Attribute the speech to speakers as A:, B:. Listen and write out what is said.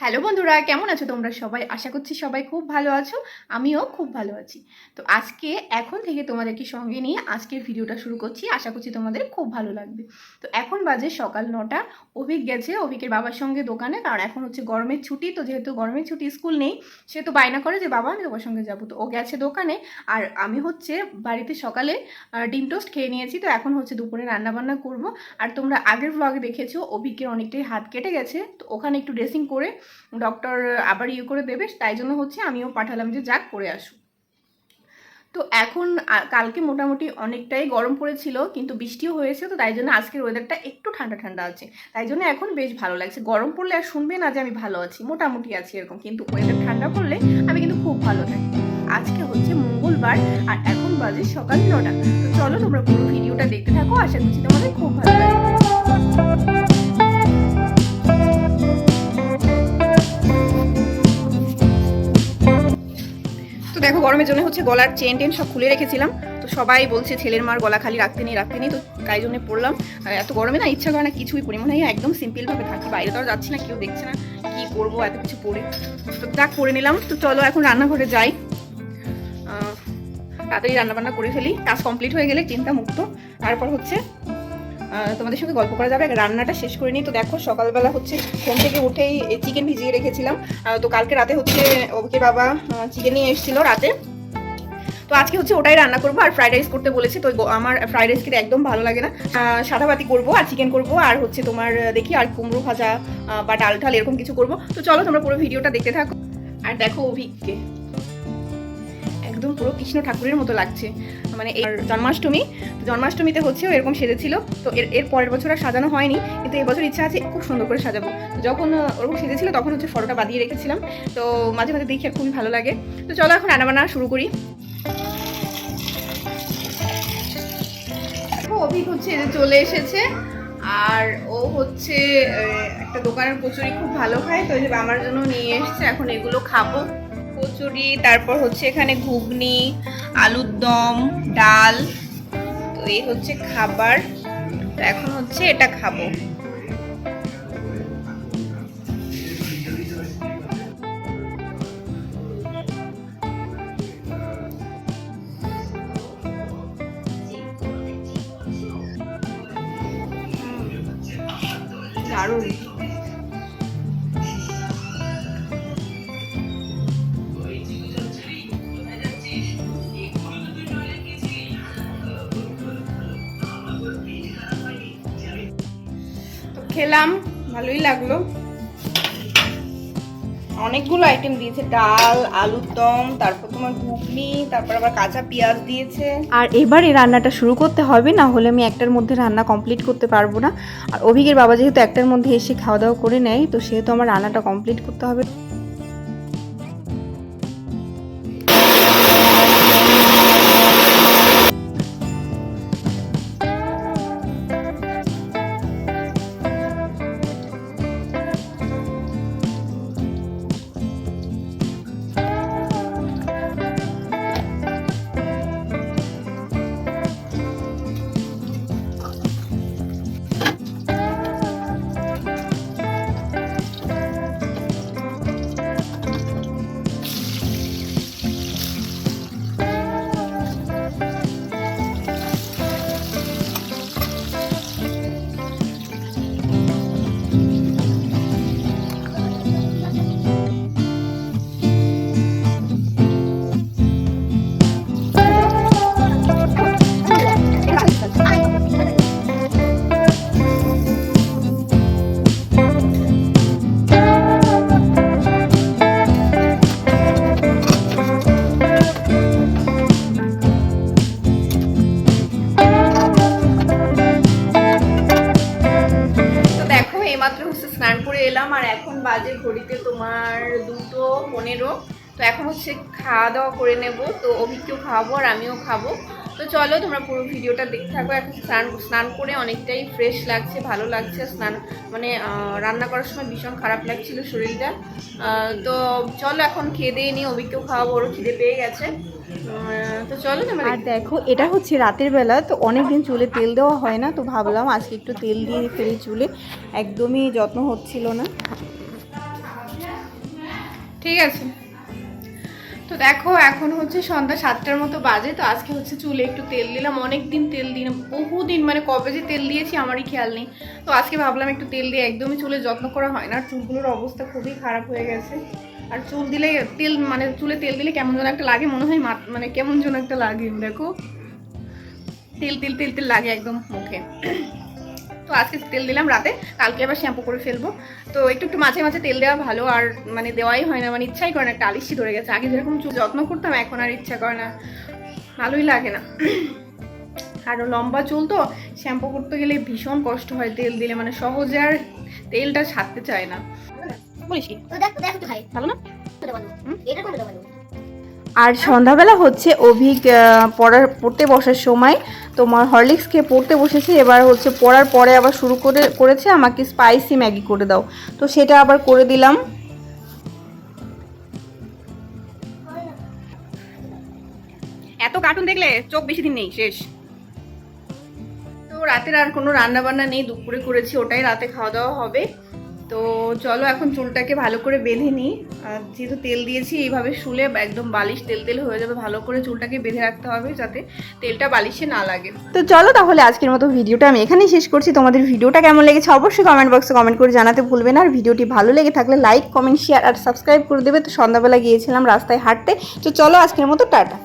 A: Hello বন্ধুরা, কেমন আছো তোমরা সবাই? আশা করছি সবাই খুব ভালো আছো, আমিও খুব ভালো আছি। তো আজকে, এখন থেকে তোমাদেরকে সঙ্গে নিয়ে আজকের ভিডিওটা শুরু করছি, আশা করছি তোমাদের খুব ভালো লাগবে। তো এখন বাজে সকাল নটা, অভিক গেছে, অভিকের বাবার সঙ্গে দোকানে, কারণ এখন হচ্ছে গরমের ছুটি, তো যেহেতু গরমের ছুটি স্কুল নেই, সে তো বায়না করে যে, বাবা, আমি তোমার সঙ্গে যাব। তো ও গেছে দোকানে, আর আমি হচ্ছে বাড়িতে সকালে ডিম টোস্ট খেয়ে নিয়েছি, তো এখন হচ্ছে দুপুরে রান্নাবান্না করব। আর তোমরা আগের ব্লগে দেখেছ, অভিকের অনেকটাই হাত কেটে গেছে, তো ওখানে একটু ড্রেসিং করে ডক্টর আবার ইয়ে করে দেবে, তাই জন্য হচ্ছে আমিও পাঠালাম যে যাক করে আসু তো এখন কালকে মোটামুটি অনেকটাই গরম পড়েছিল, কিন্তু বৃষ্টিও হয়েছে, তো তাই জন্য আজকের ওয়েদারটা একটু ঠান্ডা ঠান্ডা আছে। তাই জন্য এখন বেশ ভালো লাগছে। গরম পড়লে আর শুনবে না যে আমি ভালো আছি, মোটামুটি আছি এরকম, কিন্তু ওয়েদার ঠান্ডা পড়লে আমি কিন্তু খুব ভালো থাকি। আজকে হচ্ছে মঙ্গলবার, আর এখন বাজে সকাল নটা। তো চলো তোমরা পুরো ভিডিওটা দেখতে থাকো, আশা করছি তোমাদের খুব ভালো লাগবে। তো দেখো, গরমের জন্য হচ্ছে গলার চেন টেন সব খুলে রেখেছিলাম। তো সবাই বলছে, ছেলের মার গলা খালি রাখতে নেই রাখতে নেই। তো তাই জন্য পড়লাম। এত গরমে না ইচ্ছা করে না কিছুই পরি মনে হয় একদম সিম্পলভাবে থাকি, বাইরে তো যাচ্ছি না, কেউ দেখছে না কি করব এত কিছু পরে তো যাক করে নিলাম। তো চলো এখন রান্নাঘরে যাই। তাড়াতাড়ি রান্নাবান্না করে ফেলি। কাজ কমপ্লিট হয়ে গেলে চিন্তা মুক্ত। তারপর হচ্ছে তোমাদের সঙ্গে গল্প করা যাবে। রান্নাটা শেষ করে নিই। তো দেখো, সকালবেলা হচ্ছে ঘুম থেকে উঠেই চিকেন ভিজিয়ে রেখেছিলাম। তো কালকে রাতে হচ্ছে ওকে বাবা চিকেন নিয়ে এসেছিল রাতে। তো আজকে হচ্ছে ওটাই রান্না করব। আর ফ্রাইড রাইস করতে বলেছে। তো আমার ফ্রাইড রাইস খেতে একদম ভালো লাগে না। সাদা বাতি করব আর চিকেন করব। আর হচ্ছে তোমার দেখি আর কুমড়ো ভাজা বা ডাল ঠাল এরকম কিছু করব। তো চলো তোমরা পুরো ভিডিওটা দেখতে থাকো। আর দেখো অভিককে। একদম পুরো কৃষ্ণ ঠাকুরের মতো লাগছে। মানে এই জন্মাষ্টমী জন্মাষ্টমীতে হচ্ছে ও এরকম সেজেছিল। তো এর এর পরের বছর আর সাজানো হয়নি, কিন্তু এবছর ইচ্ছা আছে খুব সুন্দর করে সাজাবো। যখন ওরকম সেজেছিল তখন হচ্ছে ফটোটা বাদিয়ে রেখেছিলাম। তো মাঝে মাঝে দেখি আর খুবই ভালো লাগে। তো চলো এখন রান্নাবান্না শুরু করি। অভিক হচ্ছে এই চলে এসেছে, আর ও হচ্ছে একটা দোকানের কচুরি খুব ভালো খায়, তো এই আমার জন্য নিয়ে এসেছে, এখন এগুলো খাব। কচুরি, তারপর হচ্ছে এখানে ঘুগনি, আলুর দম, ডাল। তো এই হচ্ছে খাবার। তো এখন হচ্ছে এটা খাব। দারুণ। খেলাম, ভালোই লাগল। অনেকগুলো আইটেম দিয়েছে, ডাল, আলুর দম, তারপর তোমার ঘুগনি, তারপর আবার কাঁচা পেঁয়াজ দিয়েছে।
B: আর এবার এই রান্নাটা শুরু করতে হবে, না হলে আমি একটার মধ্যে রান্না কমপ্লিট করতে পারব না। আর অভিকের বাবা যেহেতু একটার মধ্যে এসে খাওয়া দাওয়া করে নেয়, তো সেহেতু আমার রান্নাটা কমপ্লিট করতে হবে।
A: এলাম আর এখন বাজে ঘড়িতে তোমার দুটো পনেরো। তো এখন হচ্ছে খাওয়া দাওয়া করে নেব। তো অভিকেও খাওয়াবো আর আমিও খাব। তো চলো তোমরা পুরো ভিডিওটা দেখতে থাকো। এখন স্নান স্নান করে অনেকটাই ফ্রেশ লাগছে, ভালো লাগছে। স্নান মানে রান্না করার সময় ভীষণ খারাপ লাগছিল শরীরটা। তো চলো এখন খেয়ে দিয়ে নিই অভিকেও খাওয়াবো, ওরও খিদে পেয়ে গেছে।
B: আর দেখো এটা হচ্ছে রাতের বেলা তো অনেক দিন চুলে তেল দেওয়া হয় না তো ভাবলাম আজকে একটু তেল দিয়ে ফেলি চুলে। একদমই যত্ন হচ্ছিল না।
A: ঠিক আছে। তো দেখো এখন হচ্ছে সন্ধ্যা সাতটার মতো বাজে তো আজকে হচ্ছে চুলে একটু তেল দিলাম অনেক দিন তেল দিই না বহুদিন মানে কবে যে তেল দিয়েছি আমারই খেয়াল নেই। তো আজকে ভাবলাম একটু তেল দিয়ে একদমই চুলে যত্ন করা হয় না আর চুলগুলোর অবস্থা খুবই খারাপ হয়ে গেছে। আর চুল দিলে তেল মানে চুলে তেল দিলে কেমন যেন একটা লাগে, মনে হয় মানে কেমন যেন একটা লাগে, দেখো। তেল তেল তেল তেল লাগে একদম মুখে। তো আজকে তেল দিলাম রাতে, কালকে আবার শ্যাম্পু করে ফেলব। তো একটু একটু মাঝে মাঝে তেল দেওয়া ভালো, আর মানে দেওয়াই হয় না মানে ইচ্ছাই করে না, একটা আলিশি ধরে গেছে। আগে যেরকম চুল যত্ন করতাম, এখন আর ইচ্ছা করে না। ভালোই লাগে না। আর লম্বা চুল তো, শ্যাম্পু করতে গেলে ভীষণ কষ্ট হয় তেল দিলে মানে সহজে আর তেলটা ছাড়তে চায় না। বলিস কি ভালো না?
B: আর সন্ধ্যাবেলা হচ্ছে অভিক পড়ার পড়তে বসার সময় তোমার হরলিক্স খেয়ে পড়তে বসেছে। এবার হচ্ছে পড়ার পরে আবার শুরু করে করেছে। আমাকে স্পাইসি ম্যাগি করে দাও। তো সেটা আবার করে দিলাম।
A: এত কার্টুন দেখলে চোখ বেশি দিন নেই শেষ। তো রাতের আর কোনো রান্না বান্না নেই দুপুরে করেছি ওটাই রাতে খাওয়া দাওয়া হবে। তো চলো এখন চুলটাকে ভালো করে বেঁধে নিই। আর যেহেতু তেল দিয়েছি, এইভাবে শুলে একদম বালিশ তেল তেল হয়ে যাবে। ভালো করে চুলটাকে বেঁধে রাখতে হবে যাতে তেলটা বালিশে না লাগে।
B: তো চলো তাহলে আজকের মতো ভিডিওটা আমি এখানেই শেষ করছি। তোমাদের ভিডিওটা কেমন লেগেছে অবশ্যই কমেন্ট বক্সে কমেন্ট করে জানাতে ভুলবে না। আর ভিডিওটি ভালো লেগে থাকলে লাইক কমেন্ট শেয়ার আর সাবস্ক্রাইব করে দেবে। তো সন্ধ্যাবেলা গিয়েছিলাম রাস্তায় হাঁটতে। তো চলো আজকের মতো টাটা।